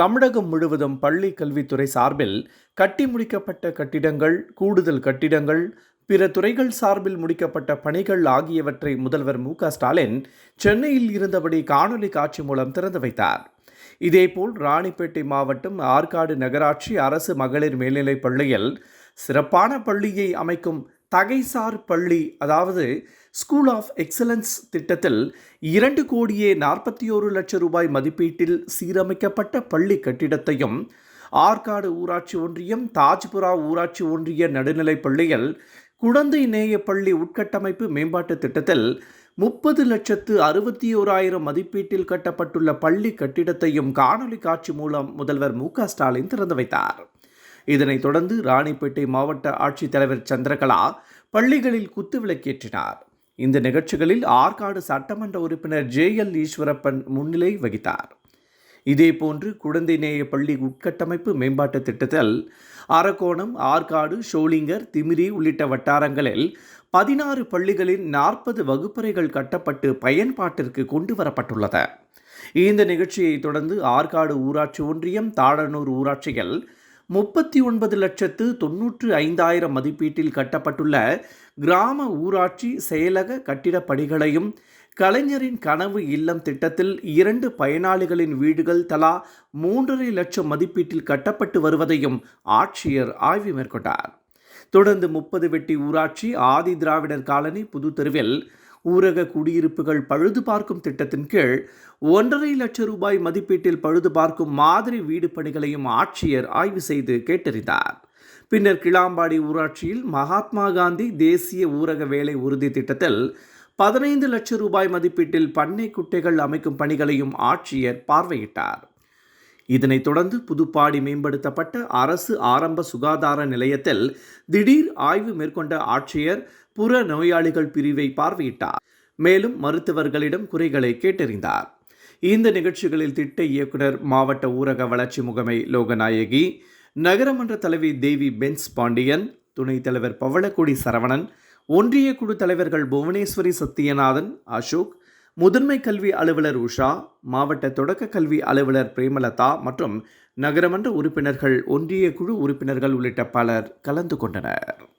தமிழகம் முழுவதும் பள்ளி கல்வித்துறை சார்பில் கட்டி முடிக்கப்பட்ட கட்டிடங்கள் கூடுதல் கட்டிடங்கள் பிற துறைகள் சார்பில் முடிக்கப்பட்ட பணிகள் ஆகியவற்றை முதல்வர் மு ஸ்டாலின் சென்னையில் இருந்தபடி காணொலி காட்சி மூலம் திறந்து வைத்தார். இதேபோல் ராணிப்பேட்டை மாவட்டம் ஆற்காடு நகராட்சி அரசு மகளிர் மேல்நிலைப் பள்ளியில் சிறப்பான பள்ளியை அமைக்கும் தகைசார் பள்ளி அதாவது ஸ்கூல் ஆஃப் எக்ஸலன்ஸ் திட்டத்தில் இரண்டு கோடியே நாற்பத்தி ஒரு லட்சம் ரூபாய் மதிப்பீட்டில் சீரமைக்கப்பட்ட பள்ளி கட்டிடத்தையும் ஆற்காடு ஊராட்சி ஒன்றியம் தாஜ்புரா ஊராட்சி ஒன்றிய நடுநிலைப் பள்ளியில் குழந்தை நேய பள்ளி உட்கட்டமைப்பு மேம்பாட்டு திட்டத்தில் முப்பது லட்சத்து அறுபத்தி ஓராயிரம் மதிப்பீட்டில் கட்டப்பட்டுள்ள பள்ளி கட்டிடத்தையும் காணொலி காட்சி மூலம் முதல்வர் மு க ஸ்டாலின் திறந்து வைத்தார். இதனைத் தொடர்ந்து ராணிப்பேட்டை மாவட்ட ஆட்சித்தலைவர் சந்திரகலா பள்ளிகளில் குத்துவிளக்கேற்றினார். இந்த நிகழ்ச்சிகளில் ஆற்காடு சட்டமன்ற உறுப்பினர் ஜே எல் ஈஸ்வரப்பன் முன்னிலை வகித்தார். இதேபோன்று குழந்தை நேய பள்ளி உட்கட்டமைப்பு மேம்பாட்டு திட்டத்தில் அரக்கோணம் ஆற்காடு ஷோலிங்கர் திமிரி உள்ளிட்ட வட்டாரங்களில் பதினாறு பள்ளிகளில் நாற்பது வகுப்பறைகள் கட்டப்பட்டு பயன்பாட்டிற்கு கொண்டு வரப்பட்டுள்ளது. இந்த நிகழ்ச்சியை தொடர்ந்து ஆற்காடு ஊராட்சி ஒன்றியம் தாழனூர் ஊராட்சியில் முப்பத்தி ஒன்பது லட்சத்து தொன்னூற்று ஐந்தாயிரம் மதிப்பீட்டில் கட்டப்பட்டுள்ள கிராம ஊராட்சி செயலக கட்டிடப் பணிகளையும் கலைஞரின் கனவு இல்லம் திட்டத்தில் இரண்டு பயனாளிகளின் வீடுகள் தலா மூன்றரை லட்சம் மதிப்பீட்டில் கட்டப்பட்டு வருவதையும் ஆட்சியர் ஆய்வு மேற்கொண்டார். தொடர்ந்து முப்பது வெட்டி ஊராட்சி ஆதி திராவிடர் காலனி புது தெருவில் ஊரக குடியிருப்புகள் பழுது பார்க்கும் திட்டத்தின் கீழ் ஒன்றரை லட்சம் ரூபாய் மதிப்பீட்டில் பழுது பார்க்கும் மாதிரி வீடு பணிகளையும் ஆட்சியர் ஆய்வு செய்து கேட்டறிந்தார். பின்னர் கிளாம்பாடி ஊராட்சியில் மகாத்மா காந்தி தேசிய ஊரக வேலை உறுதி திட்டத்தில் பதினைந்து லட்சம் ரூபாய் மதிப்பீட்டில் பண்ணை குட்டைகள் அமைக்கும் பணிகளையும் ஆட்சியர் பார்வையிட்டார். இதனைத் தொடர்ந்து புதுப்பாடி மேம்படுத்தப்பட்ட அரசு ஆரம்ப சுகாதார நிலையத்தில் திடீர் ஆய்வு மேற்கொண்ட ஆட்சியர் புற நோயாளிகள் பிரிவை பார்வையிட்டார். மேலும் மருத்துவர்களிடம் குறைகளை கேட்டறிந்தார். இந்த நிகழ்ச்சிகளில் திட்ட இயக்குனர் மாவட்ட ஊரக வளர்ச்சி முகமை லோகநாயகி நகரமன்ற தலைவி தேவி பென்ஸ் பாண்டியன் துணைத் தலைவர் பவளக்குடி சரவணன் ஒன்றிய குழு தலைவர்கள் புவனேஸ்வரி சத்யநாதன் அசோக் முதன்மை கல்வி அலுவலர் உஷா மாவட்ட தொடக்க கல்வி அலுவலர் பிரேமலதா மற்றும் நகரமன்ற உறுப்பினர்கள் ஒன்றிய குழு உறுப்பினர்கள் உள்ளிட்ட பலர் கலந்து கொண்டனர்.